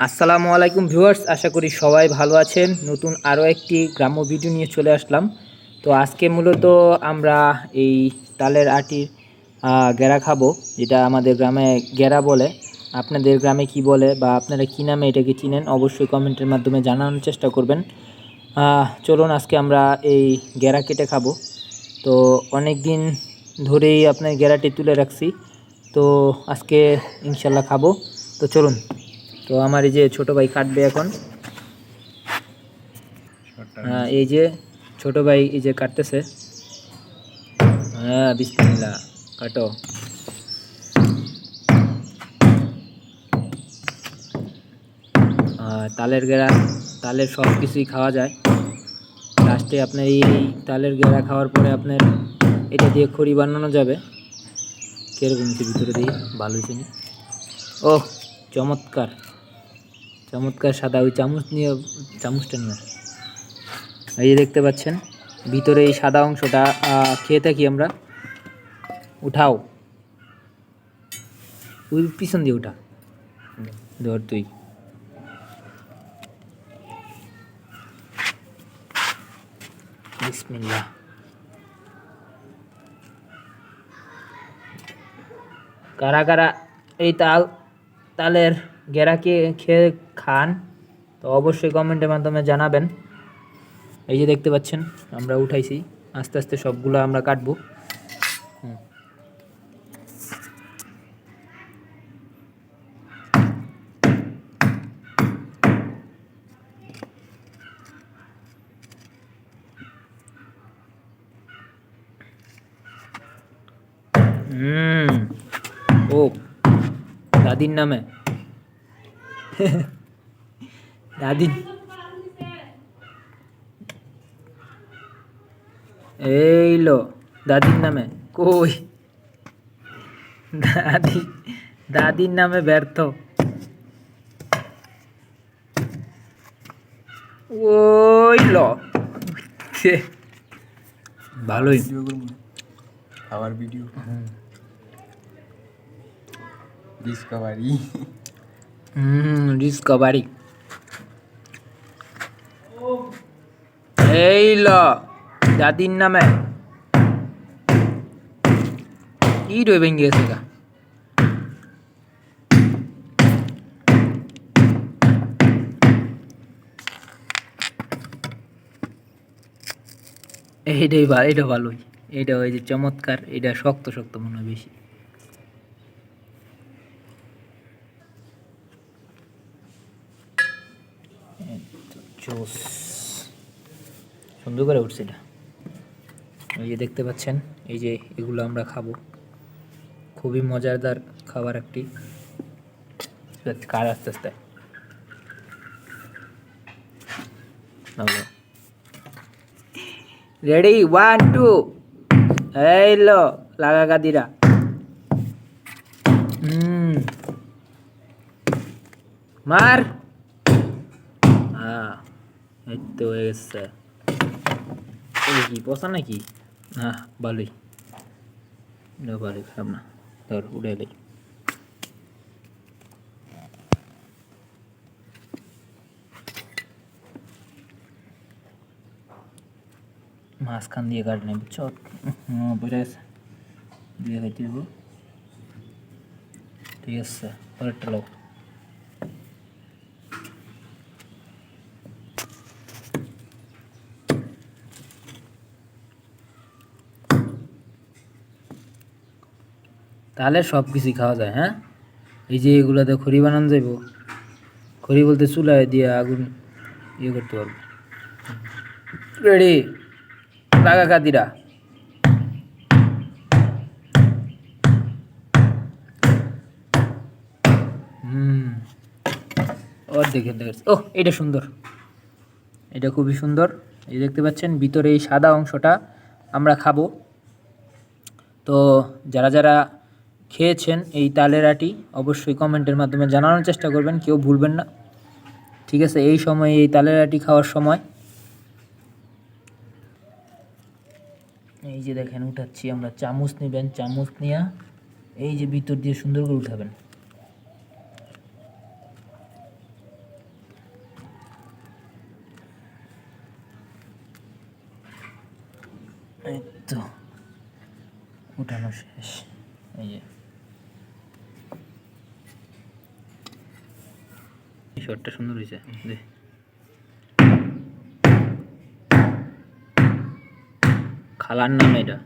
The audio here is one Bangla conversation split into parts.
আসসালামু আলাইকুম ভিউয়ার্স, আশা করি সবাই ভালো আছেন। নতুন আরও একটি গ্রাম্য ভিডিও নিয়ে চলে আসলাম। তো আজকে মূলত আমরা এই তালের আটির গেরা খাব, যেটা আমাদের গ্রামে গেরা বলে। আপনাদের গ্রামে কি বলে বা আপনারা কী নামে এটাকে চিনেন, অবশ্যই কমেন্টের মাধ্যমে জানানোর চেষ্টা করবেন। চলুন আজকে আমরা এই গেরা কেটে খাব। তো অনেক দিন ধরেই আপনার গেরাটি তুলে রাখছি। তো আজকে ইনশাল্লাহ খাব। তো চলুন। তো আমার এই যে ছোট ভাই কাটবে এখন। হ্যাঁ এই যে ছোট ভাই এই যে কাটতেছে। হ্যাঁ বিসমিল্লাহ, কাটো। তালের গেরা তালের সব কিছুই খাওয়া যায়। লাস্টে আপনার এই তালের গেরা খাওয়ার পরে আপনার এটা দিয়ে খড়ি বানানো যাবে। কীরকম ভিতরে দিয়ে, ভালো হয়েছে ও চমৎকার। চমৎকার সাদা ওই চামচ নিয়ে, চামচটা নিয়ে এই দেখতে পাচ্ছেন, ভিতরে এই সাদা অংশটা খেয়ে থাকি আমরা। উঠাও। ওই পিছন দিয়ে উঠা। ধর তুই। কারা কারা এই তাল, তালের গেরাকে খেয়ে খান, তো অবশ্যই কমেন্টের মাধ্যমে জানাবেন। এই যে দেখতে পাচ্ছেন, আমরা উঠাইছি। আস্তে আস্তে সবগুলো আমরা কাটবো। হুম। ও, দাদির নামে। দাদি এই লো দাদির নামে কই? দাদি দাদির নামে ব্যর্থ। ওই ল। ভালোই। খাবার ভিডিও ডিসকভারি ডিসকভারি এই ল দাদির নামে। কি রয়ে ভেঙে গেছে গা? এইটাই ভালো এটা ভালোই। এটা ওই যে চমৎকার এটা শক্ত শক্ত মনে হয় বেশি। সুন্দর করে উঠছে এটা। এই যে দেখতে পাচ্ছেন, এই যে এগুলো আমরা খাব। খুবই মজাদার খাবার একটি। কার আস্তে আস্তে? রেডি ওয়ান টু এই লো, লাগা গাদিরা। মার। তো হয়ে গেছে এই কি পচা নাকি হ্যাঁ ভালোই না ভালোই খারাপ না ধর উড়ে এলাই মাঝখান দিয়ে কাট নেই বুঝছ হুম বেড়ে গেছে দিয়ে খাইতে দেবো ঠিক আছে পরেরটা লোক তাহলে সব কিছুই খাওয়া যায় হ্যাঁ? এই যে এগুলাতে খড়ি বানানো যাইব, খড়ি বলতে চুলায় দিয়ে আগুন ইয়ে করতে পারব। রেডি? লাগা কাদিরা। অর্ধেক অর্ধেক ও এটা সুন্দর। এটা খুবই সুন্দর। এই দেখতে পাচ্ছেন, ভিতরে এই সাদা অংশটা আমরা খাব। তো যারা যারা খেয়েছেন এই তালের আটি, অবশ্যই কমেন্টের মাধ্যমে জানানোর চেষ্টা করবেন, কেউ ভুলবেন না। ঠিক আছে, এই সময় এই তালের আটি খাওয়ার সময় এই যে দেখেন, উঠাচ্ছি আমরা, চামচ নেবেন, চামচ নিয়ে এই যে ভিতর দিয়ে সুন্দর করে উঠাবেন। এই তো, উঠানো শেষ। এই যে শটটা সুন্দর হয়েছে। খালার নাম এটা।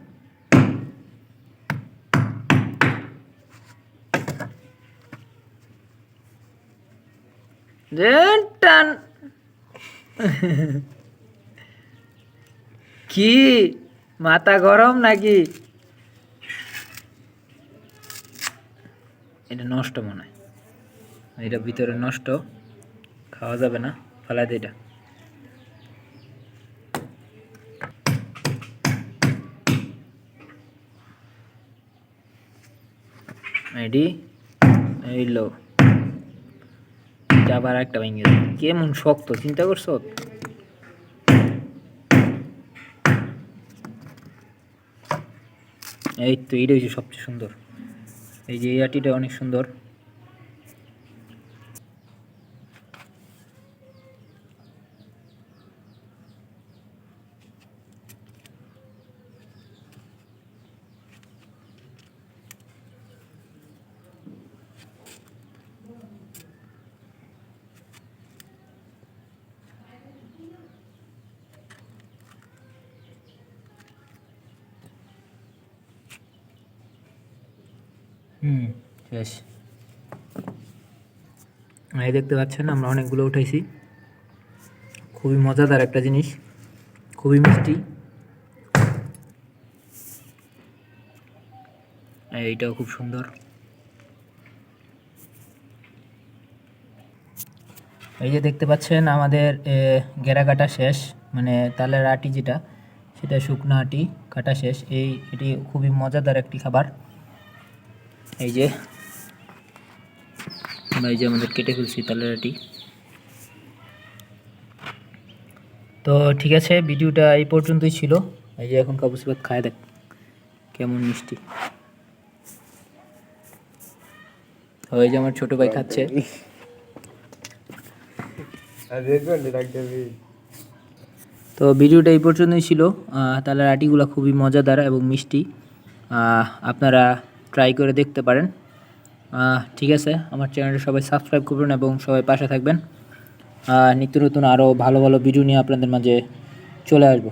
কি? মাথা গরম নাকি? এটা নষ্ট মনে হয়। এটা ভিতরে নষ্ট। খাওয়া যাবে না ফেলা দে এটা। এডি এই লো। আবার একটা ভেঙে। কেমন শক্ত, চিন্তা করছ? এই তো এইটা হচ্ছে সবচেয়ে সুন্দর। এই যে এই আটিটা অনেক সুন্দর। হুম। শেষ এই দেখতে পাচ্ছেন, আমরা অনেকগুলো উঠাইছি। খুবই মজাদার একটা জিনিস, খুবই মিষ্টি। এইটাও খুব সুন্দর। এই যে দেখতে পাচ্ছেন, আমাদের গেরা কাটা শেষ মানে তালের আটি যেটা, সেটা শুকনো আটি, কাটা শেষ। এই, এটি খুবই মজাদার একটি খাবার। এই যে আমরা এই যে আমাদের কেটে ফেলছি তালের আটি তো ঠিক আছে ভিডিওটা এই পর্যন্তই ছিল। এই যে এখন কাবুসি ভাত খায় দেখ কেমন মিষ্টি। এই যে আমার ছোট ভাই খাচ্ছে। তো ভিডিওটা এই পর্যন্তই ছিল। আহ, তালের আটিগুলো খুবই মজাদার এবং মিষ্টি। আপনারা ট্রাই করে দেখতে পারেন। ঠিক আছে, আমার চ্যানেলটা সবাই সাবস্ক্রাইব করবেন এবং সবাই পাশে থাকবেন। নিত্য নতুন আরও ভালো ভালো ভিডিও নিয়ে আপনাদের মাঝে চলে আসব।